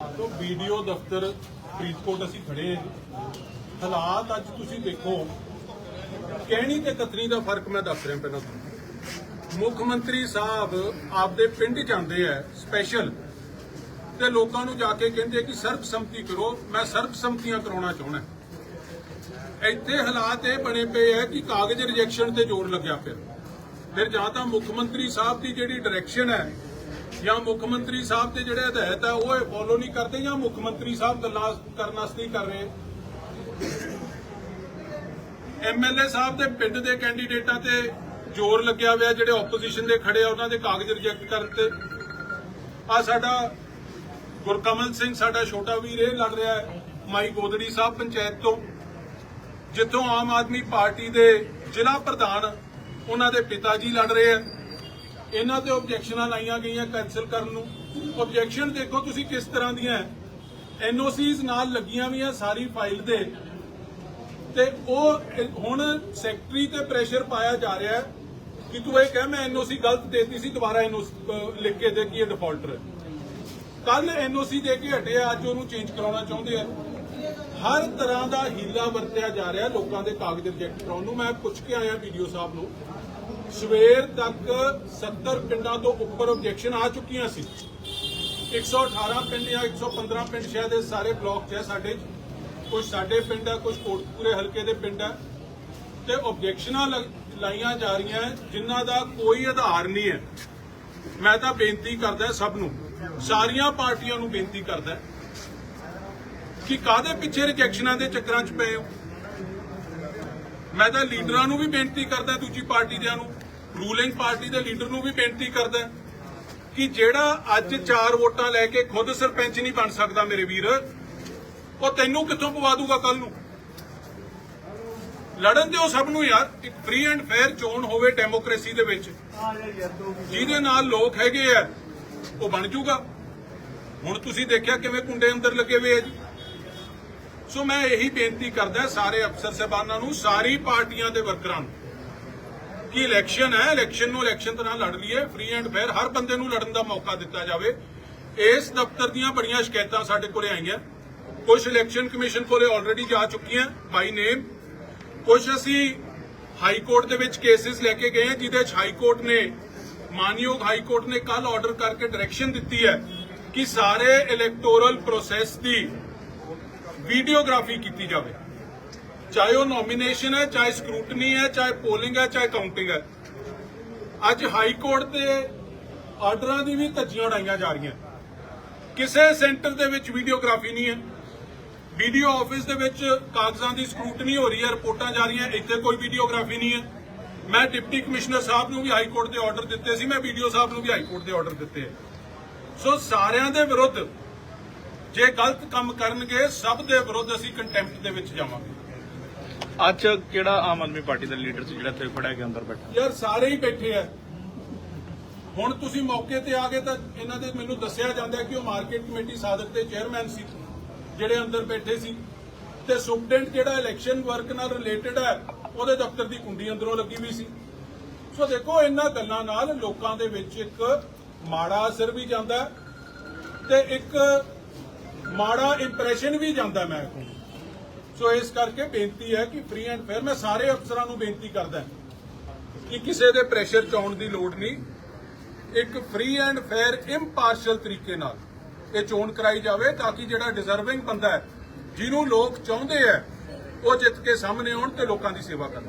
ਤੋਂ ਵੀਡੀਓ ਦਫ਼ਤਰ ਫਰੀਦਕੋਟ ਅਸੀਂ ਖੜੇ ਹਾਂ ਹਾਲਾਤ ਅੱਜ ਤੁਸੀਂ ਦੇਖੋ, ਕਹਿਣੀ ਤੇ ਕਤਨੀ ਦਾ ਫ਼ਰਕ ਮੈਂ ਦੱਸ ਰਿਹਾ ਪਹਿਲਾਂ ਤੁਹਾਨੂੰ। ਮੁੱਖ ਮੰਤਰੀ ਸਾਹਿਬ ਆਪਦੇ ਪਿੰਡ ਜਾਂਦੇ ਆ ਸਪੈਸ਼ਲ ਤੇ ਲੋਕਾਂ ਨੂੰ ਜਾ ਕੇ ਕਹਿੰਦੇ ਕਿ ਸਰਬਸੰਮਤੀ ਕਰੋ, ਮੈਂ ਸਰਬਸੰਮਤੀਆਂ ਕਰਾਉਣਾ ਚਾਹੁੰਦਾ। ਇੱਥੇ ਹਾਲਾਤ ਇਹ ਬਣੇ ਪਏ ਆ ਕਿ ਕਾਗਜ਼ ਰਿਜੈਕਸ਼ਨ ਤੇ ਜ਼ੋਰ ਲੱਗਿਆ ਪਿਆ। ਫਿਰ ਜਾਂ ਤਾਂ ਮੁੱਖ ਮੰਤਰੀ ਸਾਹਿਬ ਦੀ ਜਿਹੜੀ ਡਾਇਰੈਕਸ਼ਨ ਹੈ ਜਾਂ ਮੁੱਖ ਮੰਤਰੀ ਸਾਹਿਬ ਦੇ ਜਿਹੜੇ ਹਦਾਇਤ ਹੈ ਉਹ ਇਹ ਫੋਲੋ ਨਹੀਂ ਕਰਦੇ ਜਾਂ ਮੁੱਖ ਮੰਤਰੀ ਸਾਹਿਬ ਗੱਲਾਂ ਕਰਨ ਵਾਸਤੇ ਹੀ ਕਰ ਰਹੇ? ਐਮਐਲਏ ਸਾਹਿਬ ਦੇ ਪਿੰਡ ਦੇ ਕੈਂਡੀਡੇਟਾਂ ਤੇ ਜ਼ੋਰ ਲੱਗਿਆ ਹੋਇਆ, ਜਿਹੜੇ ਆਪੋਜੀਸ਼ਨ ਦੇ ਖੜੇ ਆ, ਉਹਨਾਂ ਦੇ ਕਾਗਜ਼ ਰਿਜੈਕਟ ਕਰਨ ਤੇ ਆ ਸਾਡਾ ਗੁਰਕਮਲ ਸਿੰਘ, ਸਾਡਾ ਛੋਟਾ ਵੀਰ, ਇਹ ਲੜ ਰਿਹਾ ਹੈ ਮਾਈ ਗੋਦੜੀ ਸਾਹਿਬ ਪੰਚਾਇਤ ਤੋਂ, ਜਿੱਥੋਂ ਆਮ ਆਦਮੀ ਪਾਰਟੀ ਦੇ ਜ਼ਿਲ੍ਹਾ ਪ੍ਰਧਾਨ ਉਹਨਾਂ ਦੇ ਪਿਤਾ ਜੀ ਲੜ ਰਹੇ ਆ। ਇਹਨਾਂ ਤੇ ਆਬਜੈਕਸ਼ਨਾਂ ਲਾਈਆਂ ਗਈਆਂ ਕੈਨਸਲ ਕਰਨ ਨੂੰ। ਆਬਜੈਕਸ਼ਨ ਦੇਖੋ ਤੁਸੀਂ ਕਿਸ ਤਰ੍ਹਾਂ ਦੀਆਂ ਐਨਓਸੀਜ਼ ਨਾਲ ਲੱਗੀਆਂ ਵੀਆਂ ਸਾਰੀ ਫਾਈਲ ਦੇ। ਤੇ ਉਹ ਹੁਣ ਸੈਕਟਰੀ ਤੇ ਪ੍ਰੈਸ਼ਰ ਪਾਇਆ ਜਾ ਰਿਹਾ ਹੈ ਕਿ ਤੂੰ ਇਹ ਕਹਿ ਮੈਂ ਐਨਓਸੀ ਗਲਤ ਦੇਤੀ ਸੀ ਦੁਬਾਰਾ ਐਨਓਸੀ ਲਿਖ ਕੇ ਦੇ ਕਿ ਇਹ ਡਿਫਾਲਟਰ ਹੈ। ਕੱਲ ਐਨਓਸੀ ਦੇ ਕੇ ਹਟੇ ਆ, ਅੱਜ ਉਹਨੂੰ ਚੇਂਜ ਕਰਾਉਣਾ ਚਾਹੁੰਦੇ ਆ। ਹਰ ਤਰ੍ਹਾਂ ਦਾ ਹੀਲਾ ਵਰਤਿਆ ਜਾ ਰਿਹਾ ਲੋਕਾਂ ਦੇ ਕਾਗਜ਼ ਰਿਜੈਕਟ ਕਰਾਉਣ ਨੂੰ। ਮੈਂ ਪੁੱਛ ਕੇ ਆਇਆ ਵੀਡੀਓ ਸਾਹਿਬ ਨੂੰ। ਸਵੇਰ ਤੱਕ 70 ਪਿੰਡਾਂ ਤੋਂ ਉੱਪਰ ਆਬਜੈਕਸ਼ਨ ਆ ਚੁੱਕੀਆਂ ਸੀ। 118 ਪਿੰਡ ਜਾਂ 115 ਪਿੰਡ ਸ਼ਾਇਦ ਇਹ ਸਾਰੇ ਬਲਾਕ 'ਚ ਹੈ ਸਾਡੇ। 'ਚ। ਕੁਝ ਸਾਡੇ ਪਿੰਡ ਹੈ ਕੁਝ ਕੋਟਪੂਰੇ ਹਲਕੇ ਦੇ ਪਿੰਡ ਹੈ। ਤੇ ਆਬਜੈਕਸ਼ਨਾਂ ਲਾਈਆਂ ਜਾ ਰਹੀਆਂ ਜਿਨ੍ਹਾਂ ਦਾ ਕੋਈ ਆਧਾਰ ਨਹੀਂ ਹੈ। ਮੈਂ ਤਾਂ ਬੇਨਤੀ ਕਰਦਾ ਸਭ ਨੂੰ, ਸਾਰੀਆਂ ਪਾਰਟੀਆਂ ਨੂੰ ਬੇਨਤੀ ਕਰਦਾ ਕਿ ਕਾਦੇ ਪਿੱਛੇ ਰਿਜੈਕਸ਼ਨਾਂ ਦੇ ਚੱਕਰਾਂ 'ਚ ਪਏ ਹੋ? ਮੈਂ ਤਾਂ ਲੀਡਰਾਂ ਨੂੰ ਵੀ ਬੇਨਤੀ ਕਰਦਾ ਦੂਜੀ ਪਾਰਟੀ ਦਿਆਂ ਨੂੰ ਰੂਲਿੰਗ ਪਾਰਟੀ ਦੇ ਲੀਡਰ ਨੂੰ ਵੀ ਬੇਨਤੀ ਕਰਦਾ ਕਿ ਜਿਹੜਾ ਅੱਜ ਚਾਰ ਵੋਟਾਂ ਲੈ ਕੇ ਖੁਦ ਸਰਪੰਚ ਨਹੀਂ ਬਣ ਸਕਦਾ ਮੇਰੇ ਵੀਰ, ਉਹ ਤੈਨੂੰ ਕਿੱਥੋਂ ਪਵਾ ਦੂਗਾ ਕੱਲ ਨੂੰ? ਲੜਨ ਦਿਓ ਸਭ ਨੂੰ ਯਾਰ, ਇੱਕ ਫ੍ਰੀ ਐਂਡ ਫੇਅਰ ਚੋਣ ਹੋਵੇ ਡੈਮੋਕ੍ਰੇਸੀ ਦੇ ਵਿੱਚ। ਜਿਹਦੇ ਨਾਲ ਲੋਕ ਹੈਗੇ ਆ, ਉਹ ਬਣ ਜੂਗਾ। ਹੁਣ ਤੁਸੀਂ ਦੇਖਿਆ ਕਿਵੇਂ ਕੁੰਡੇ ਅੰਦਰ ਲੱਗੇ ਹੋਏ ਆ ਜੀ। ਸੋ ਮੈਂ ਇਹੀ ਬੇਨਤੀ ਕਰਦਾ ਸਾਰੇ ਅਫਸਰ ਸਾਹਿਬਾਨਾਂ ਨੂੰ, ਸਾਰੀ ਪਾਰਟੀਆਂ ਦੇ ਵਰਕਰਾਂ ਨੂੰ ਕਿ ਇਲੈਕਸ਼ਨ ਹੈ, ਇਲੈਕਸ਼ਨ ਨੂੰ ਇਲੈਕਸ਼ਨ ਤਰ੍ਹਾਂ ਲੜ ਲਈਏ ਫ੍ਰੀ ਐਂਡ ਫੇਅਰ ਹਰ ਬੰਦੇ ਨੂੰ ਲੜਨ ਦਾ ਮੌਕਾ ਦਿੱਤਾ ਜਾਵੇ। ਇਸ ਦਫ਼ਤਰ ਦੀਆਂ ਬੜੀਆਂ ਸ਼ਿਕਾਇਤਾਂ ਸਾਡੇ ਕੋਲੇ ਆਈਆਂ। ਕੁਝ ਇਲੈਕਸ਼ਨ ਕਮਿਸ਼ਨ ਕੋਲੇ ਆਲਰੇਡੀ ਜਾ ਚੁੱਕੀਆਂ ਬਾਈ ਨੇਮ ਕੁਝ ਅਸੀਂ ਹਾਈ ਕੋਰਟ ਦੇ ਵਿੱਚ ਕੇਸਿਸ ਲੈ ਕੇ ਗਏ ਜਿਹਦੇ 'ਚ ਹਾਈ ਕੋਰਟ ਨੇ, ਮਾਨਯੋਗ ਹਾਈ ਕੋਰਟ ਨੇ ਕੱਲ ਆਰਡਰ ਕਰਕੇ ਡਾਇਰੈਕਸ਼ਨ ਦਿੱਤੀ ਹੈ ਕਿ ਸਾਰੇ ਇਲੈਕਟੋਰਲ ਪ੍ਰੋਸੈਸ ਦੀ ਵੀਡੀਓਗ੍ਰਾਫੀ ਕੀਤੀ ਜਾਵੇ। ਚਾਹੇ ਉਹ ਨੋਮੀਨੇਸ਼ਨ ਹੈ, ਚਾਹੇ ਸਕਰੂਟਨੀ ਹੈ, ਚਾਹੇ ਪੋਲਿੰਗ ਹੈ, ਚਾਹੇ ਕਾਊਂਟਿੰਗ ਹੈ। ਅੱਜ ਹਾਈ ਕੋਰਟ ਦੇ ਆਰਡਰਾਂ ਦੀ ਵੀ ਧੱਜੀਆਂ ਉਡਾਈਆਂ ਜਾ ਰਹੀਆਂ। ਕਿਸੇ ਸੈਂਟਰ ਦੇ ਵਿੱਚ ਵੀਡੀਓਗ੍ਰਾਫੀ ਨਹੀਂ ਹੈ। ਵੀਡੀਓ ਆਫਿਸ ਦੇ ਵਿੱਚ ਕਾਗਜ਼ਾਂ ਦੀ ਸਕਰੂਟਨੀ ਹੋ ਰਹੀ ਹੈ, ਰਿਪੋਰਟਾਂ ਜਾ ਰਹੀਆਂ, ਇੱਥੇ ਕੋਈ ਵੀਡੀਓਗ੍ਰਾਫੀ ਨਹੀਂ ਹੈ। ਮੈਂ ਡਿਪਟੀ ਕਮਿਸ਼ਨਰ ਸਾਹਿਬ ਨੂੰ ਵੀ ਹਾਈ ਕੋਰਟ ਦੇ ਆਰਡਰ ਦਿੱਤੇ ਸੀ, ਮੈਂ ਵੀਡੀਓ ਸਾਹਿਬ ਨੂੰ ਵੀ ਹਾਈ ਕੋਰਟ ਦੇ ਆਰਡਰ ਦਿੱਤੇ ਹੈ। ਸੋ ਸਾਰਿਆਂ ਦੇ ਵਿਰੁੱਧ ਜੇ ਗਲਤ ਕੰਮ ਕਰਨਗੇ, ਸਭ ਦੇ ਵਿਰੁੱਧ ਅਸੀਂ ਕੰਟੈਂਪਟ ਦੇ ਵਿੱਚ ਜਾਵਾਂਗੇ। ਅੱਜ ਕਿਹੜਾ ਆਮ ਆਦਮੀ ਪਾਰਟੀ ਦਾ ਲੀਡਰ ਸੀ ਜਿਹੜਾ ਇੱਥੇ ਖੜਾ ਹੈ ਅੰਦਰ ਬੈਠਾ? ਯਾਰ ਸਾਰੇ ਹੀ ਬੈਠੇ ਆ। ਹੁਣ ਤੁਸੀਂ ਮੌਕੇ ਤੇ ਆ ਗਏ ਤਾਂ ਇਹਨਾਂ ਦੇ ਮੈਨੂੰ ਦੱਸਿਆ ਜਾਂਦਾ ਕਿ ਉਹ ਮਾਰਕੀਟ ਕਮੇਟੀ ਸਾਧਕ ਦੇ ਚੇਅਰਮੈਨ ਸੀ, ਜਿਹੜੇ ਅੰਦਰ ਬੈਠੇ ਸੀ। ਤੇ ਸੁਪਰਡੈਂਟ ਜਿਹੜਾ ਇਲੈਕਸ਼ਨ ਵਰਕ ਨਾਲ ਰਿਲੇਟਡ ਹੈ, ਉਹਦੇ ਦਫ਼ਤਰ ਦੀ ਕੁੰਡੀ ਅੰਦਰੋਂ ਲੱਗੀ ਵੀ ਸੀ। ਸੋ ਦੇਖੋ, ਇਹਨਾਂ ਗੱਲਾਂ ਨਾਲ ਲੋਕਾਂ ਦੇ ਵਿੱਚ ਇੱਕ ਮਾੜਾ ਅਸਰ ਵੀ ਜਾਂਦਾ ਤੇ ਇੱਕ ਮਾੜਾ ਇੰਪ੍ਰੈਸ਼ਨ ਵੀ ਜਾਂਦਾ ਮੈਂ ਕਹੂੰ ਸੋ ਇਸ ਕਰਕੇ ਬੇਨਤੀ ਹੈ ਕਿ ਫ੍ਰੀ ਐਂਡ ਫੇਅਰ ਮੈਂ ਸਾਰੇ ਅਫਸਰਾਂ ਨੂੰ ਬੇਨਤੀ ਕਰਦਾ ਕਿ ਕਿਸੇ ਦੇ ਪ੍ਰੈਸ਼ਰ ਚ ਆਉਣ ਦੀ ਲੋੜ ਨਹੀਂ। ਇੱਕ ਫ੍ਰੀ ਐਂਡ ਫੇਅਰ ਇੰਪਾਰਸ਼ਲ ਤਰੀਕੇ ਨਾਲ ਇਹ ਚੋਣ ਕਰਾਈ ਜਾਵੇ ਤਾਂ ਕਿ ਜਿਹੜਾ ਡਿਜ਼ਰਵਿੰਗ ਬੰਦਾ ਹੈ, ਜਿਹਨੂੰ ਲੋਕ ਚਾਹੁੰਦੇ ਆ ਉਹ ਜਿੱਤ ਕੇ ਸਾਹਮਣੇ ਆਉਣ ਤੇ ਲੋਕਾਂ ਦੀ ਸੇਵਾ ਕਰਨ।